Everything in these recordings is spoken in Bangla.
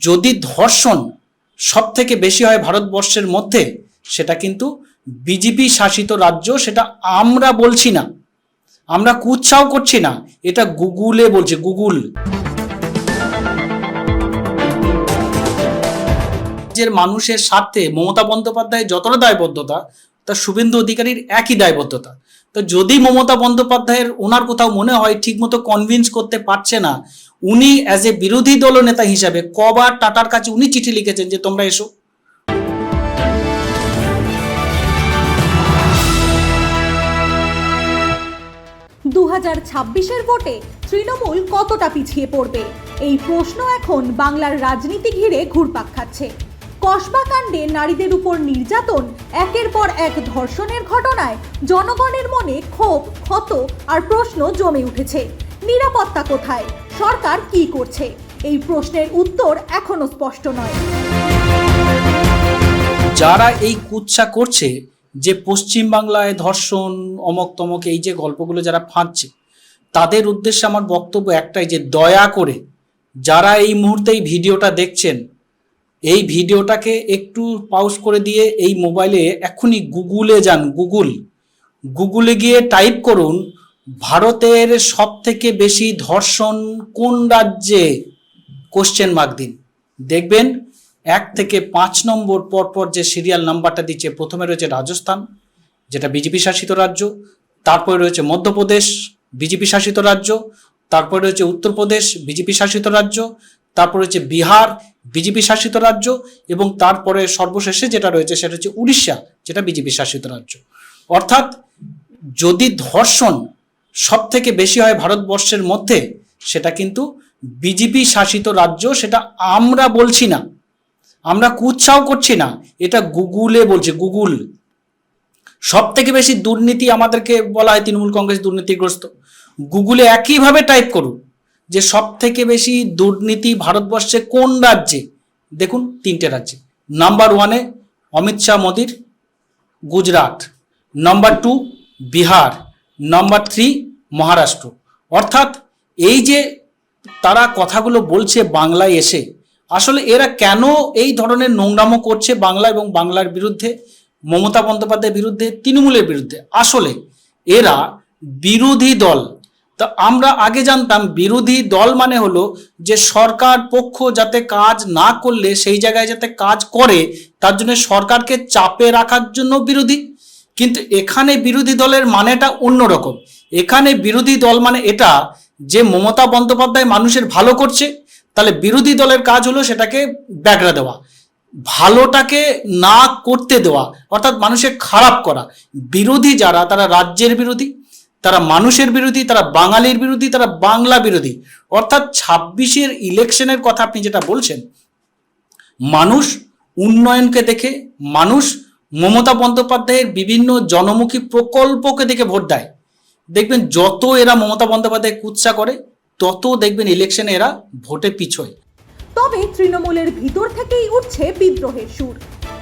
যদি ধর্ষণ সব থেকে বেশি হয় ভারতবর্ষের মধ্যে, সেটা কিন্তু বিজেপি শাসিত রাজ্য, সেটা আমরা বলছি না। আমরা কুৎসাও করছি না। এটা গুগলে বলছে, গুগল। রাজ্যের মানুষের স্বার্থে মমতা বন্দ্যোপাধ্যায়ের যতটা দায়বদ্ধতা, তা শুভেন্দু অধিকারীর একই দায়বদ্ধতা। তো যদি মমতা বন্দ্যোপাধ্যায়ের ওনার কোথাও মনে হয়, ঠিকমতো কনভিন্স করতে পারছে না উনি অ্যাজ এ বিরোধী দলনেতা হিসাবে কবার টাটার কাছে উনি চিঠি লিখেছেন যে, তোমরা এসো। দু হাজার ছাব্বিশের ভোটে তৃণমূল কতটা পিছিয়ে পড়বে? এই প্রশ্ন এখন বাংলার রাজনীতি ঘিরে ঘুরপাক খাচ্ছে। কসবা কাণ্ডে নারীদের উপর নির্যাতন, একের পর এক ধর্ষণের ঘটনায় জনগণের মনে ক্ষোভ, ক্ষত আর প্রশ্ন জমে উঠেছে। নিরাপত্তা কোথায়? সরকার কি করছে? এই প্রশ্নের উত্তর এখনও স্পষ্ট নয়। যারা এই কুৎসা করছে, যে পশ্চিমবাংলায় ধর্ষণ অমক তমক এই যে গল্পগুলো যারা ফাঁদছে, তাদের উদ্দেশ্যে আমার বক্তব্য একটাই যে দয়া করে যারা এই মুহূর্তে এই ভিডিওটা দেখছেন, এই ভিডিওটাকে একটু পাউস করে দিয়ে এই মোবাইলে এখনই গুগলে যান গুগল গুগলে গিয়ে টাইপ করুন ভারতের সব থেকে বেশি ধর্ষণ কোন রাজ্যে? কোশ্চেন মার্ক দিন। দেখবেন, এক থেকে পাঁচ নম্বর পরপর যে সিরিয়াল নাম্বারটা দিচ্ছে, প্রথমে রয়েছে রাজস্থান, যেটা বিজেপি শাসিত রাজ্য, তারপরে রয়েছে মধ্যপ্রদেশ বিজেপি শাসিত রাজ্য, তারপরে রয়েছে উত্তরপ্রদেশ বিজেপি শাসিত রাজ্য, তারপরে রয়েছে বিহার বিজেপি শাসিত রাজ্য, এবং তারপরে সর্বশেষে যেটা রয়েছে সেটা হচ্ছে উড়িষ্যা, যেটা বিজেপি শাসিত রাজ্য। অর্থাৎ যদি ধর্ষণ সব থেকে বেশি হয় ভারতবর্ষের মধ্যে, সেটা কিন্তু বিজেপি শাসিত রাজ্য, সেটা আমরা বলছি না। আমরা কুৎসাও করছি না। এটা গুগলে বলছে, গুগল। সব থেকে বেশি দুর্নীতি আমাদেরকে বলা হয় তৃণমূল কংগ্রেস দুর্নীতিগ্রস্ত। গুগলে একইভাবে টাইপ করুন যে সব থেকে বেশি দুর্নীতি ভারতবর্ষে কোন রাজ্যে? দেখুন, তিনটে রাজ্যে। নাম্বার ওয়ানে অমিত শাহ মোদির, Gujarat. Number two Bihar. Number three Maharashtra অর্থাৎ এই যে তারা কথাগুলো বলছে বাংলায় এসে, আসলে এরা কেন এই ধরনের নোংরামো করছে বাংলা এবং বাংলার বিরুদ্ধে, মমতা বন্দ্যোপাধ্যায়ের বিরুদ্ধে, তৃণমূলের বিরুদ্ধে? আসলে এরা বিরোধী দল। তা আমরা আগে জানতাম বিরোধী দল মানে হলো যে সরকার পক্ষ যাতে কাজ না করলে, সেই জায়গায় যাতে কাজ করে, তার জন্য সরকারকে চাপে রাখার জন্য বিরোধী। কিন্তু এখানে বিরোধী দলের মানেটা অন্যরকম। এখানে বিরোধী দল মানে এটা যে মমতা বন্দ্যোপাধ্যায় মানুষের ভালো করছে, তাহলে বিরোধী দলের কাজ হলো সেটাকে ব্যাগড়া দেওয়া, ভালোটাকে না করতে দেওয়া, অর্থাৎ মানুষের খারাপ করা। বিরোধী যারা, তারা রাজ্যের বিরোধী, তারা মানুষের বিরোধী, তারা বাঙালির বিরোধী, তারা বাংলা বিরোধী। অর্থাৎ ছাব্বিশের ইলেকশনের কথা আপনি যেটা বলছেন, মানুষ উন্নয়নকে দেখে, মানুষ মমতা বন্দ্যোপাধ্যায়ের বিভিন্ন জনমুখী প্রকল্পকে দেখে ভোট দেয়। দেখবেন যত এরা মমতা বন্দ্যোপাধ্যায় কুৎসা করে, তত দেখবেন ইলেকশনে এরা ভোটে পিছোয়। তবে তৃণমূলের ভিতর থেকেই উঠছে বিদ্রোহের সুর।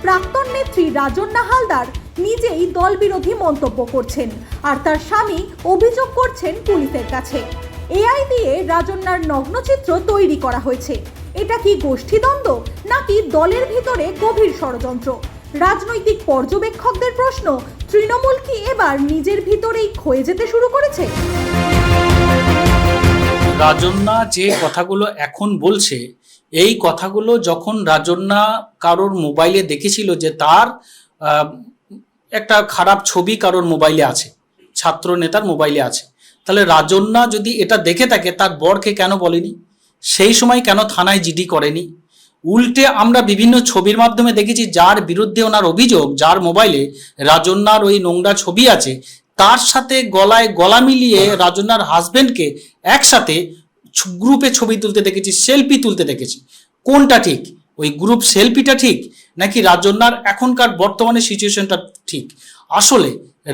প্রাক্তন নেত্রী রাজন্না হালদার নিজেই দল বিরোধী মন্তব্য করছেন আর তার স্বামী অভিযোগ করছেন পুলিশের কাছে। এআই দিয়ে রাজন্নার নগ্নচিত্র তৈরি করা হয়েছে। এটা কি গোষ্ঠীদ্বন্দ্ব নাকি দলের ভিতরে গভীর ষড়যন্ত্র? রাজনৈতিক পর্যবেক্ষকদের প্রশ্ন, তৃণমূল কি এবার নিজের ভিতরেই ক্ষয়ে যেতে শুরু করেছে? রাজন্যা যে কথাগুলো এখন বলছে, এই কথাগুলো যখন রাজন্যা কারোর মোবাইলে দেখেছিল যে তার একটা খারাপ ছবি কারোর মোবাইলে আছে, ছাত্র নেতার মোবাইলে আছে, তাহলে রাজন্যা যদি এটা দেখে থাকে, তার বরকে কেন বলেনি? সেই সময় কেন থানায় জিডি করেনি? উল্টে আমরা বিভিন্ন ছবির মাধ্যমে দেখেছি যার বিরুদ্ধে ওনার অভিযোগ, যার মোবাইলে রাজন্যার ওই নোংরা ছবি আছে, তার সাথে গলায় গলা মিলিয়ে রাজন্যার হাজবেন্ডকে একসাথে গ্রুপে ছবি তুলতে দেখেছি, সেলফি তুলতে দেখেছি। কোনটা ঠিক? ওই গ্রুপ সেলফিটা ঠিক, নাকি রাজন্যার এখনকার বর্তমানে সিচুয়েশনটা ঠিক? আসলে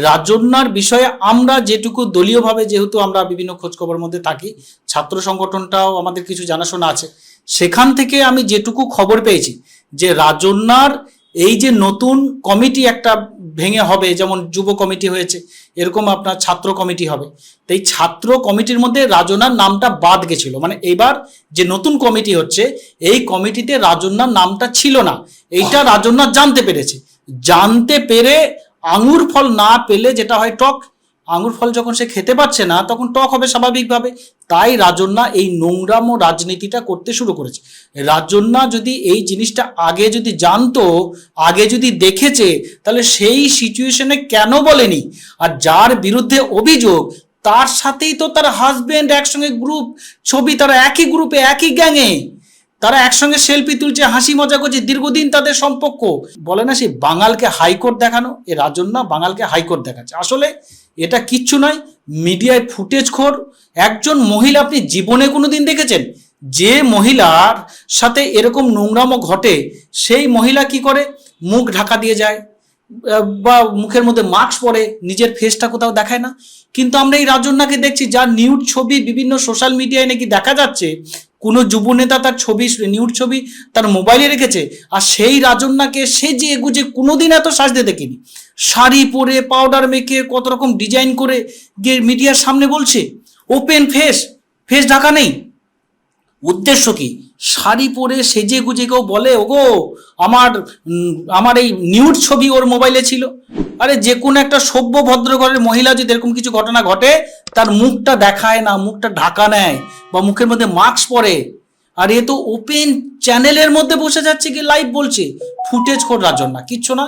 রাজন্যার বিষয়ে আমরা যেটুকু দলীয়ভাবে যেহেতু আমরা বিভিন্ন খোঁজখবর মধ্যে থাকি, ছাত্র সংগঠনটাও আমাদের কিছু জানাশোনা আছে। সেখান থেকে আমি যেটুকু খবর পেয়েছি যে রাজন্যার এই যে নতুন কমিটি একটা ভেঙে হবে, যেমন যুব কমিটি হয়েছে, এরকম আপনার ছাত্র কমিটি হবে। তো এই ছাত্র কমিটির মধ্যে রাজনার নামটা বাদ গেছিল। মানে এবার যে নতুন কমিটি হচ্ছে, এই কমিটিতে রাজনার নামটা ছিল না। এইটা রাজনার জানতে পেরেছে। জানতে পেরে আঙুর ফল না পেলে যেটা হয় টক আঙুর ফল যখন সে খেতে পারছে না, তখন টক হবে স্বাভাবিকভাবে। তাই রাজন্যা এই নোংরাম রাজনীতিটা করতে শুরু করেছে। রাজন্যা যদি এই জিনিসটা আগে যদি জানতো, আগে যদি দেখেছে, তাহলে সেই সিচুয়েশনে কেন বলেনি? আর যার বিরুদ্ধে অভিযোগ, তার সাথেই তো তার হাজবেন্ড একসঙ্গে গ্রুপ ছবি তারা একই গ্রুপে একই গ্যাংয়ে তারা একসঙ্গে সেলফি তুলছে, হাসি মজা করছে, দীর্ঘদিন তাদের সম্পর্ক। বলে না সেই বাঙালকে হাইকোর্ট দেখানো, এ রাজন্যা বাঙালকে হাইকোর্ট দেখাচ্ছে। আসলে এটা কিচ্ছু নয় মিডিয়ায় ফুটেজ খোর। একজন মহিলা আপনি জীবনে কোনো দিন দেখেছেন? যে মহিলার সাথে এরকম নোংরামো ঘটে, সেই মহিলা কি করে? মুখ ঢাকা দিয়ে যায় বা মুখের মধ্যে মাস্ক পরে, নিজের ফেসটা কোথাও দেখায় না। কিন্তু আমরা এই রাজন্যাকে দেখছি, যার নিউড ছবি বিভিন্ন সোশ্যাল মিডিয়ায় নাকি দেখা যাচ্ছে কোনো যুব নেতা তার ছবি নিউড ছবি তার মোবাইলে রেখেছে আর সেই রাজন্যাকে সে যে এগুজে কোনোদিন এত সাজতে দেখিনি। শাড়ি পরে পাউডার মেখে, কত রকম ডিজাইন করে গিয়ে মিডিয়ার সামনে বলছে ওপেন ফেস ফেস ঢাকা নেই। উদ্দেশ্য কি? শাড়ি পরে সেজে গুজে কেউ বলে, ওগো, আমার আমার এই নিউড ছবি ওর মোবাইলে ছিল। আরে যে কোনো একটা সভ্য ভদ্র ঘরের মহিলা যদি এরকম কিছু ঘটনা ঘটে, তার মুখটা দেখায় না, মুখটা ঢাকা নেয় বা মুখের মধ্যে মাস্ক পরে। আর এ তো ওপেন চ্যানেলের মধ্যে বসে যাচ্ছে কি লাইভ বলছে। ফুটেজ কর জন্য, কিচ্ছু না।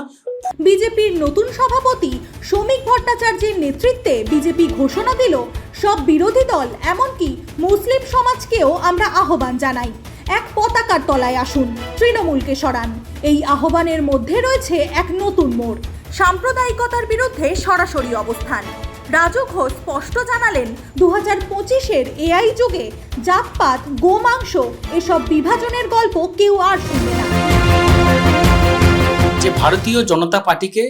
বিজেপির নতুন সভাপতি শ্রমিক ভট্টাচার্যের নেতৃত্বে বিজেপি ঘোষণা দিল, সব বিরোধী দল, এমনকি মুসলিম সমাজকেও আমরা আহ্বান জানাই। এক পতাকার তলায় আসুন, তৃণমূলকে সরান। এই আহ্বানের মধ্যে রয়েছে এক নতুন মোড়। সাম্প্রদায়িকতার বিরুদ্ধে সরাসরি অবস্থান। রাজু ঘোষ স্পষ্ট জানালেন দু হাজার পঁচিশের এআই যুগে জাতপাত, গোমাংস এসব বিভাজনের গল্প কেউ আর শুনবে না। যে ভারতীয় জনতা পার্টিকে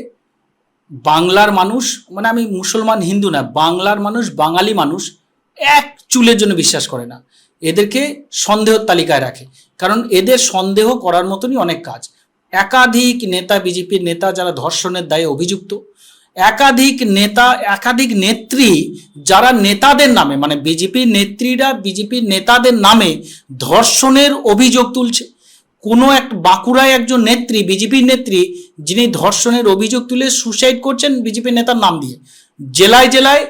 বাংলার মানুষ মানে আমি মুসলমান হিন্দু না, বাংলার মানুষ, বাঙালি মানুষ এক চুলের জন্য বিশ্বাস করে না। এদেরকে সন্দেহ তালিকায় রাখে। কারণ এদের সন্দেহ করার মতনই অনেক কাজ। একাধিক নেতা, বিজেপির নেতা যারা ধর্ষণের দায়ে অভিযুক্ত, একাধিক নেতা, একাধিক নেত্রী যারা নেতাদের নামে মানে বিজেপির নেত্রীরা বিজেপির নেতাদের নামে ধর্ষণের অভিযোগ তুলছে। কোনো এক বাঁকুড়ায় একজন নেত্রী, বিজেপির নেত্রী, যিনি ধর্ষণের অভিযোগ তুলে সুসাইড করছেন বিজেপির নেতার নাম দিয়ে। জেলায় জেলায়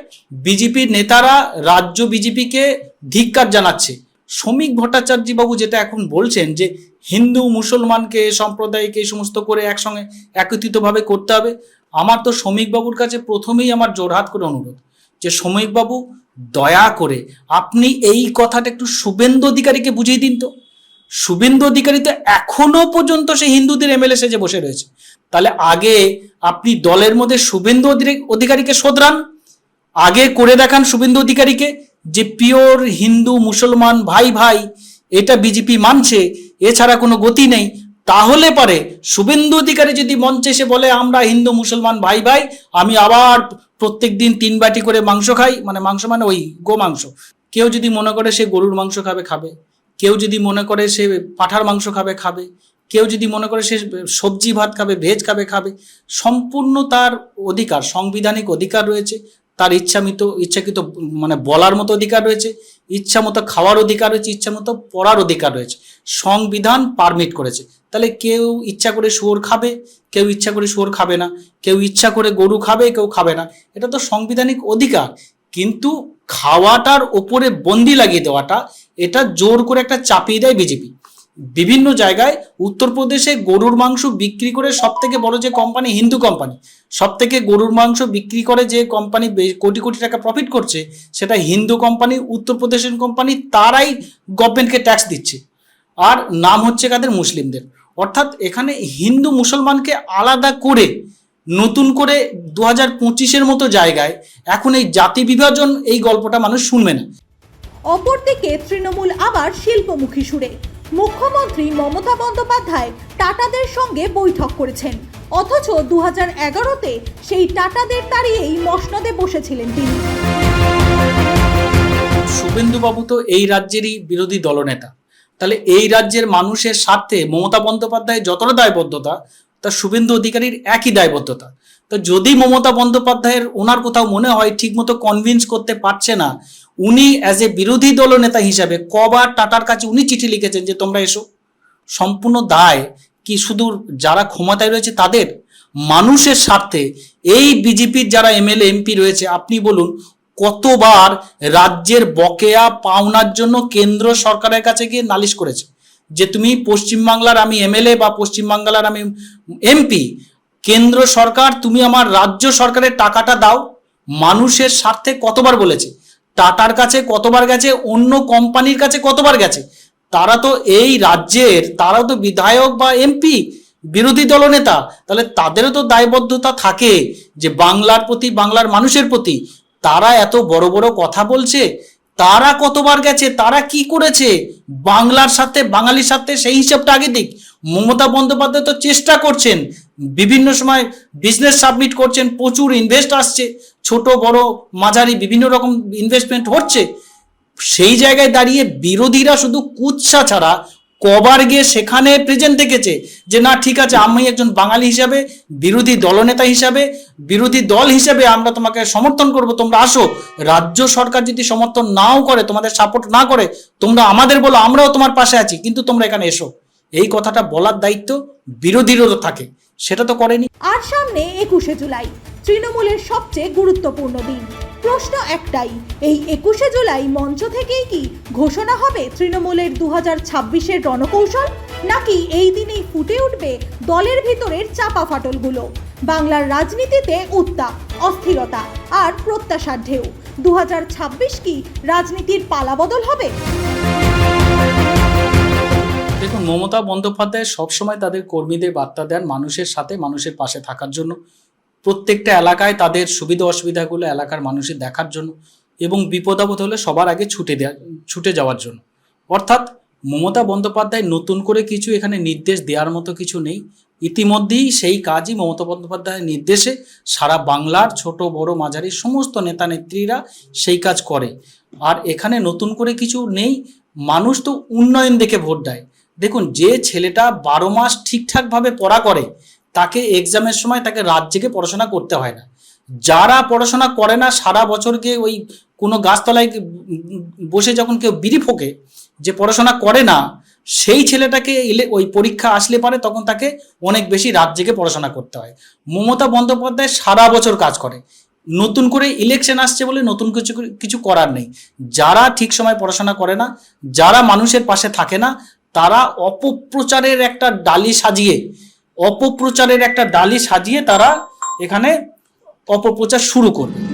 বিজেপির নেতারা রাজ্য বিজেপিকে ধিক্কার জানাচ্ছে। শ্রমিক ভট্টাচার্য বাবু যেটা এখন বলছেন যে হিন্দু, মুসলমানকে, সম্প্রদায়কে এই সমস্ত করে একসঙ্গে একত্রিতভাবে করতে হবে, আমার তো শ্রমিক বাবুর কাছে প্রথমেই আমার জোরহাত করে অনুরোধ যে শ্রমিক বাবু, দয়া করে আপনি এই কথাটা একটু শুভেন্দু অধিকারীকে বুঝিয়ে দিন তো। শুভেন্দু অধিকারী তো এখনও পর্যন্ত সে হিন্দুদের এমএলএ সেজে বসে রয়েছে। তাহলে আগে আপনি দলের মধ্যে শুভেন্দু অধি- অধিকারীকে শোধরান, আগে করে দেখান শুভেন্দু অধিকারীকে যে পিওর হিন্দু মুসলমান ভাই ভাই এটা বিজেপি মানছে, এছাড়া কোনো গতি নেই, তাহলে পারে শুভেন্দু অধিকারী যদি মঞ্চে এসে বলে, আমরা হিন্দু মুসলমান ভাই ভাই, আমি আবার প্রত্যেক দিন তিন বাটি করে মাংস খাই। মানে মাংস মানে ওই গো মাংস। কেউ যদি মনে করে সে গরুর মাংস খাবে খাবে। কেউ যদি মনে করে সে পাঠার মাংস খাবে খাবে। কেউ যদি মনে করে সে সবজি ভাত খাবে, ভেজ খাবে খাবে। সম্পূর্ণ তার অধিকার, সাংবিধানিক অধিকার রয়েছে। তার ইচ্ছামিত, ইচ্ছাকৃত মানে বলার মতো অধিকার রয়েছে ইচ্ছা মতো খাওয়ার অধিকার রয়েছে ইচ্ছা মতো পড়ার অধিকার রয়েছে, সংবিধান পারমিট করেছে। তাহলে কেউ ইচ্ছা করে শুয়োর খাবে, কেউ ইচ্ছা করে শুয়োর খাবে না, কেউ ইচ্ছা করে গরু খাবে, কেউ খাবে না। এটা তো সাংবিধানিক অধিকার। কিন্তু খাওয়াটার ওপরে বন্দি লাগিয়ে দেওয়াটা, এটা জোর করে একটা চাপিয়ে দেয় বিজেপি। বিভিন্ন জায়গায় উত্তরপ্রদেশে গরুর মাংস বিক্রি করে সব থেকে বড় যে কোম্পানি হিন্দু কোম্পানি সব থেকে গরুর মাংস বিক্রি করে যে কোম্পানি কোটি কোটি টাকা প্রফিট করছে, সেটা হিন্দু কোম্পানি উত্তরপ্রদেশের কোম্পানি তারাই গভর্নমেন্টকে ট্যাক্স দিচ্ছে। আর নাম হচ্ছে কাদের? মুসলিমদের। অর্থাৎ এখানে হিন্দু মুসলমানকে আলাদা করে, নতুন করে দু হাজার পঁচিশের মতো জায়গায় এখন এই জাতি বিভাজন এই গল্পটা মানুষ শুনবে না। অপরদিকে তৃণমূল আবার শিল্পমুখী সুরে। মুখ্যমন্ত্রী মমতা বন্দ্যোপাধ্যায় টাটাদের সঙ্গে বৈঠক করেছেন। অথচ দু হাজার এগারোতে সেই টাটাদের তাড়িয়েই মসনদে বসেছিলেন তিনি। শুভেন্দুবাবু তো এই রাজ্যেরই বিরোধী দলনেতা। তাহলে এই রাজ্যের মানুষের স্বার্থে মমতা বন্দ্যোপাধ্যায় যতটা দায়বদ্ধতা তা শুভেন্দু অধিকারীর একই দায়বদ্ধতা। তো যদি মমতা বন্দ্যোপাধ্যায়ের ওনার কোথাও মনে হয় ঠিকমতো কনভিন্স করতে পারছে না, উনি অ্যাজ এ বিরোধী দলনেতা হিসাবে কবার টাটার কাছে উনি চিঠি লিখেছেন যে, তোমরা এসো। সম্পূর্ণ দায় কি শুধু যারা ক্ষমতায় রয়েছে তাদের? মানুষের স্বার্থে এই বিজেপির যারা এমএলএ, এমপি রয়েছে, আপনি বলুন, কতবার রাজ্যের বকেয়া পাওনার জন্য কেন্দ্র সরকারের কাছে গিয়ে নালিশ করেছে? যে তুমি পশ্চিমবাংলার আমি এমএলএ বা পশ্চিমবাংলার আমি এমপি, কেন্দ্র সরকার, তুমি আমার রাজ্য সরকারের টাকাটা দাও। মানুষের স্বার্থে কতবার বলেছে? টাটার কাছে কতবার গেছে? অন্য কোম্পানির কাছে কতবার গেছে? তারা তো এই রাজ্যের তারাও তো বিধায়ক বা এমপি, বিরোধী দলনেতা। তাহলে তাদেরও তো দায়বদ্ধতা থাকে যে বাংলার প্রতি, বাংলার মানুষের প্রতি। তারা এত বড় বড় কথা বলছে তারা কতবার গেছে, তারা কি করেছে? বাংলার সাথে, বাঙালির সাথে সেই হিসাবটা আগে দিক। মমতা বন্দ্যোপাধ্যায় তো চেষ্টা করছেন, বিভিন্ন সময় বিজনেস সাবমিট করছেন, প্রচুর ইনভেস্ট আসছে, ছোট, বড়, মাঝারি, বিভিন্ন রকম ইনভেস্টমেন্ট হচ্ছে। সেই জায়গায় দাঁড়িয়ে বিরোধীরা শুধু কুৎসা ছাড়া কবার গিয়ে সেখানে প্রেজেন্ট থেকেছে যে, না, ঠিক আছে, আমি একজন বাঙালি হিসাবে, বিরোধী দলনেতা হিসাবে, বিরোধী দল হিসাবে আমরা তোমাকে সমর্থন করব। তোমরা আসো। রাজ্য সরকার যদি সমর্থন নাও করে, তোমাদের সাপোর্ট না করে, তোমরা আমাদের বলো, আমরাও তোমার পাশে আছি, কিন্তু তোমরা এখানে এসো। এই কথাটা বলার দায়িত্ব বিরোধীরও থাকে। সেটা তো করেনি। আর সামনে একুশে জুলাই, তৃণমূলের সবচেয়ে গুরুত্বপূর্ণ দিন। প্রশ্ন একটাই, এই একুশে জুলাই মঞ্চ থেকেই কি ঘোষণা হবে তৃণমূলের দু হাজার ছাব্বিশের রণকৌশল? নাকি এই দিনেই ফুটে উঠবে দলের ভিতরের চাপা ফাটলগুলো? বাংলার রাজনীতিতে উত্তাপ, অস্থিরতা আর প্রত্যাশার ঢেউ। দু হাজার ছাব্বিশ কি রাজনীতির পালাবদল হবে? দেখুন, মমতা বন্দ্যোপাধ্যায় সবসময় তাদের কর্মীদের বার্তা দেন মানুষের সাথে, মানুষের পাশে থাকার জন্য। প্রত্যেকটা এলাকায় তাদের সুবিধা অসুবিধাগুলো এলাকার মানুষের দেখার জন্য এবং বিপদ আপদ হলে সবার আগে ছুটে দেওয়া ছুটে যাওয়ার জন্য। অর্থাৎ মমতা বন্দ্যোপাধ্যায় নতুন করে কিছু এখানে নির্দেশ দেওয়ার মতো কিছু নেই। ইতিমধ্যেই সেই কাজই মমতা বন্দ্যোপাধ্যায়ের নির্দেশে সারা বাংলার ছোট, বড়, মাঝারি সমস্ত নেতা নেত্রীরা সেই কাজ করে। আর এখানে নতুন করে কিছু নেই, মানুষ তো উন্নয়ন দেখে ভোট দেয়। দেখুন, যে ছেলেটা বারো মাস ঠিকঠাকভাবে পড়া করে তাকে এক্সামের সময় তাকে রাত জেগে পড়াশোনা করতে হয় না। যারা পড়াশোনা করে না, সারা বছর গিয়ে ওই কোনো গাছতলায় বসে যখন কেউ বিড়ি ফোকে যে পড়াশোনা করে না, সেই ছেলেটাকে ওই পরীক্ষা আসলে পারে, তখন তাকে অনেক বেশি রাত জেগে পড়াশোনা করতে হয়। মমতা বন্দ্যোপাধ্যায় সারা বছর কাজ করে। নতুন করে ইলেকশন আসছে বলে নতুন কিছু কিছু করার নেই। যারা ঠিক সময় পড়াশোনা করে না, যারা মানুষের পাশে থাকে না, তারা অপপ্রচারের একটা ডালি সাজিয়ে অপপ্রচারের একটা ডালি সাজিয়ে তারা এখানে অপপ্রচার শুরু করবে।